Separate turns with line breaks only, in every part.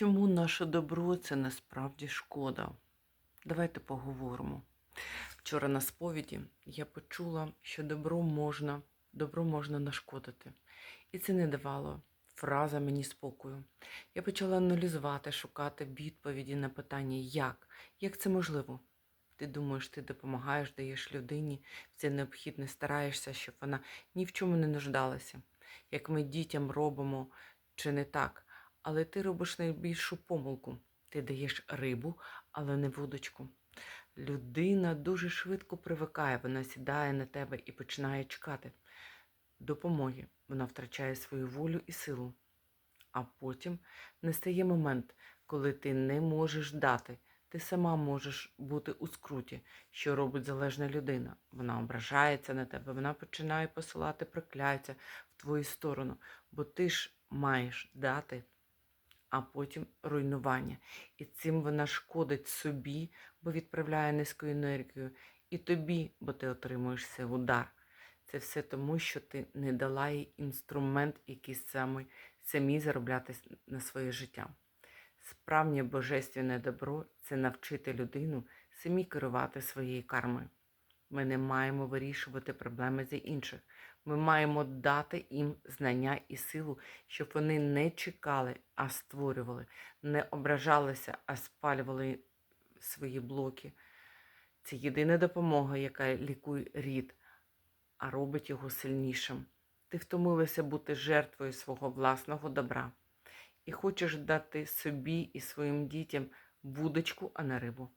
Чому наше добро це насправді шкода? Давайте поговоримо. Вчора на сповіді я почула, що добро можна, добро можна нашкодити. І це не давало фраза мені спокою. Я почала аналізувати, шукати відповіді на питання, як? Як це можливо? Ти думаєш, ти допомагаєш, даєш людині все необхідне, стараєшся, щоб вона ні в чому не нуждалася. Як ми дітям робимо, чи не так? Але ти робиш найбільшу помилку. Ти даєш рибу, але не вудочку. Людина дуже швидко привикає, вона сідає на тебе і починає чекати допомоги. Вона втрачає свою волю і силу. А потім настає момент, коли ти не можеш дати. Ти сама можеш бути у скруті, що робить залежна людина. Вона ображається на тебе, вона починає посилати прокляття в твою сторону, бо ти ж маєш дати, а потім руйнування. І цим вона шкодить собі, бо відправляє низьку енергію, і тобі, бо ти отримуєш цей удар. Це все тому, що ти не дала їй інструмент, який саме самі заробляти на своє життя. Справжнє божественне добро це навчити людину самі керувати своєю кармою. Ми не маємо вирішувати проблеми за інших. Ми маємо дати їм знання і силу, щоб вони не чекали, а створювали, не ображалися, а спалювали свої блоки. Це єдина допомога, яка лікує рід, а робить його сильнішим. Ти втомилася бути жертвою свого власного добра і хочеш дати собі і своїм дітям вудочку, а не рибу.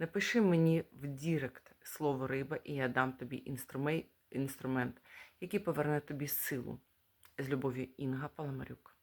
Напиши мені в Дірект слово риба, і я дам тобі інструмент, який поверне тобі силу. З любов'ю Інга Паламарюк.